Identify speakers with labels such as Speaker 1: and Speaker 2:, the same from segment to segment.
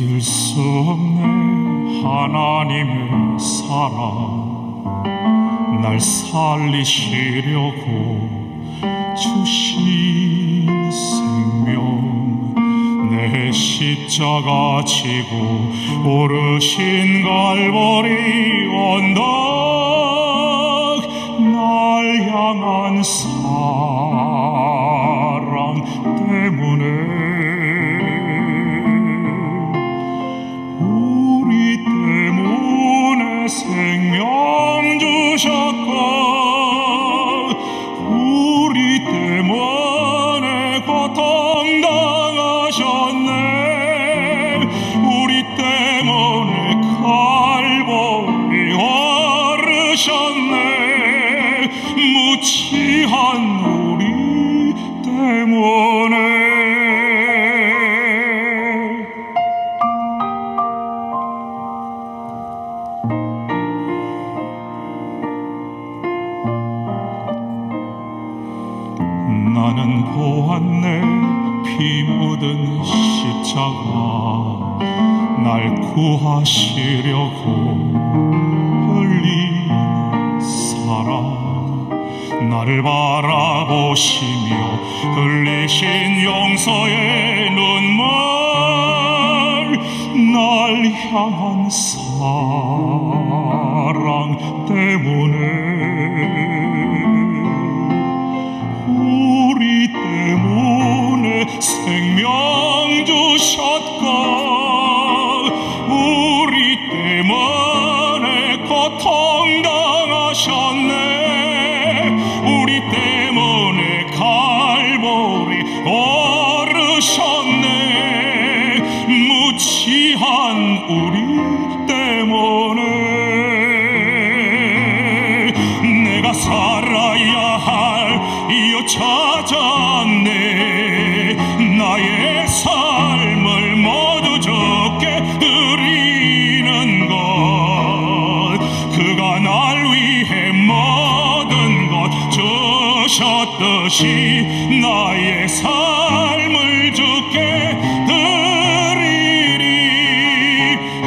Speaker 1: 수 없네 하나님의 사랑. 날 살리시려고 주신 생명. 내 십자가 지고 오르신 갈보리 언덕. 날 향한 사랑 때문에 한 우리 때문에. 나는 보았네 피 묻은 십자가. 날 구하시려고 나를 바라보시며 흘리신 용서의 눈물 날 향한 사랑 때문에 우리 때문에 내가 살아야 할 이유 찾았네. 나의 삶을 모두 주께 드리는 것. 그가 날 위해 모든 것 주셨듯이 나의 삶을 주께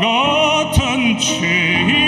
Speaker 1: 같은 죄인